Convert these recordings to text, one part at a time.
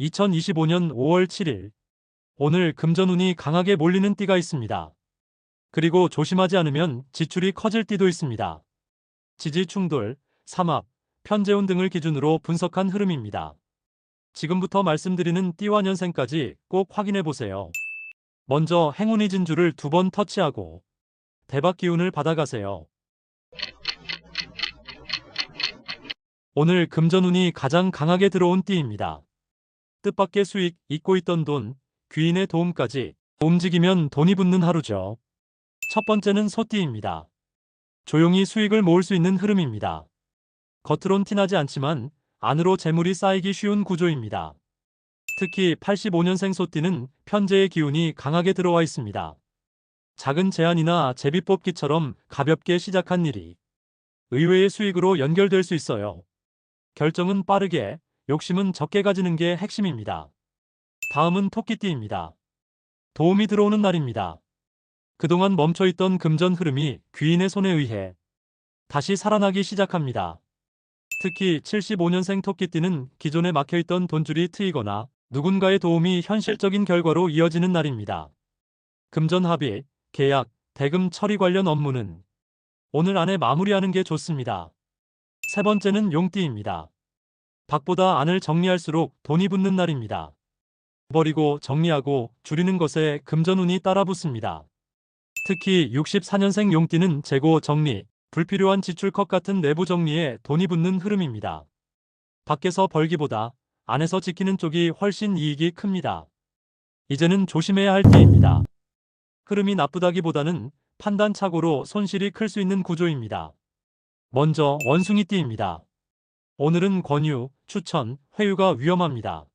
2025년 5월 7일. 오늘 금전운이 강하게 몰리는 띠가 있습니다. 그리고 조심하지 않으면 지출이 커질 띠도 있습니다. 지지 충돌, 삼합, 편재운 등을 기준으로 분석한 흐름입니다. 지금부터 말씀드리는 띠와 년생까지 꼭 확인해 보세요. 먼저 행운이 진주를 두 번 터치하고 대박 기운을 받아가세요. 오늘 금전운이 가장 강하게 들어온 띠입니다. 뜻밖의 수익, 잊고 있던 돈, 귀인의 도움까지 움직이면 돈이 붙는 하루죠. 첫 번째는 소띠입니다. 조용히 수익을 모을 수 있는 흐름입니다. 겉으론 티나지 않지만 안으로 재물이 쌓이기 쉬운 구조입니다. 특히 85년생 소띠는 편재의 기운이 강하게 들어와 있습니다. 작은 제안이나 제비뽑기처럼 가볍게 시작한 일이 의외의 수익으로 연결될 수 있어요. 결정은 빠르게, 욕심은 적게 가지는 게 핵심입니다. 다음은 토끼띠입니다. 도움이 들어오는 날입니다. 그동안 멈춰있던 금전 흐름이 귀인의 손에 의해 다시 살아나기 시작합니다. 특히 75년생 토끼띠는 기존에 막혀있던 돈줄이 트이거나 누군가의 도움이 현실적인 결과로 이어지는 날입니다. 금전 합의, 계약, 대금 처리 관련 업무는 오늘 안에 마무리하는 게 좋습니다. 세 번째는 용띠입니다. 박보다 안을 정리할수록 돈이 붙는 날입니다. 버리고 정리하고 줄이는 것에 금전운이 따라붙습니다. 특히 64년생 용띠는 재고 정리, 불필요한 지출 컷 같은 내부 정리에 돈이 붙는 흐름입니다. 밖에서 벌기보다 안에서 지키는 쪽이 훨씬 이익이 큽니다. 이제는 조심해야 할 때입니다. 흐름이 나쁘다기보다는 판단착오로 손실이 클 수 있는 구조입니다. 먼저 원숭이띠입니다. 오늘은 권유, 추천, 회유가 위험합니다.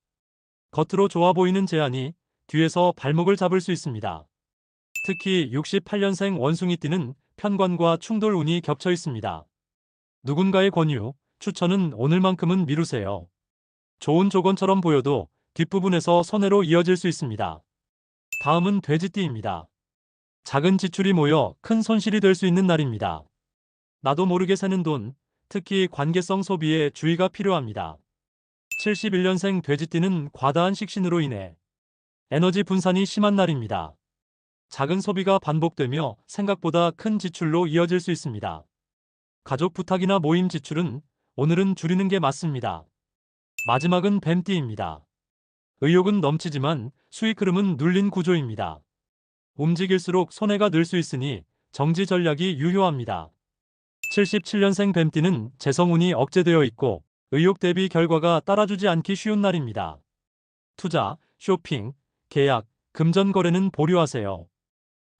겉으로 좋아 보이는 제안이 뒤에서 발목을 잡을 수 있습니다. 특히 68년생 원숭이띠는 편관과 충돌 운이 겹쳐 있습니다. 누군가의 권유, 추천은 오늘만큼은 미루세요. 좋은 조건처럼 보여도 뒷부분에서 손해로 이어질 수 있습니다. 다음은 돼지띠입니다. 작은 지출이 모여 큰 손실이 될 수 있는 날입니다. 나도 모르게 새는 돈, 특히 관계성 소비에 주의가 필요합니다. 71년생 돼지띠는 과다한 식신으로 인해 에너지 분산이 심한 날입니다. 작은 소비가 반복되며 생각보다 큰 지출로 이어질 수 있습니다. 가족 부탁이나 모임 지출은 오늘은 줄이는 게 맞습니다. 마지막은 뱀띠입니다. 의욕은 넘치지만 수익 흐름은 눌린 구조입니다. 움직일수록 손해가 늘 수 있으니 정지 전략이 유효합니다. 77년생 뱀띠는 재성운이 억제되어 있고 의욕 대비 결과가 따라주지 않기 쉬운 날입니다. 투자, 쇼핑, 계약, 금전 거래는 보류하세요.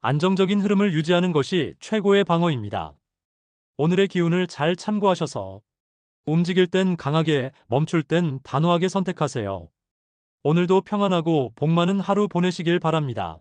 안정적인 흐름을 유지하는 것이 최고의 방어입니다. 오늘의 기운을 잘 참고하셔서 움직일 땐 강하게, 멈출 땐 단호하게 선택하세요. 오늘도 평안하고 복 많은 하루 보내시길 바랍니다.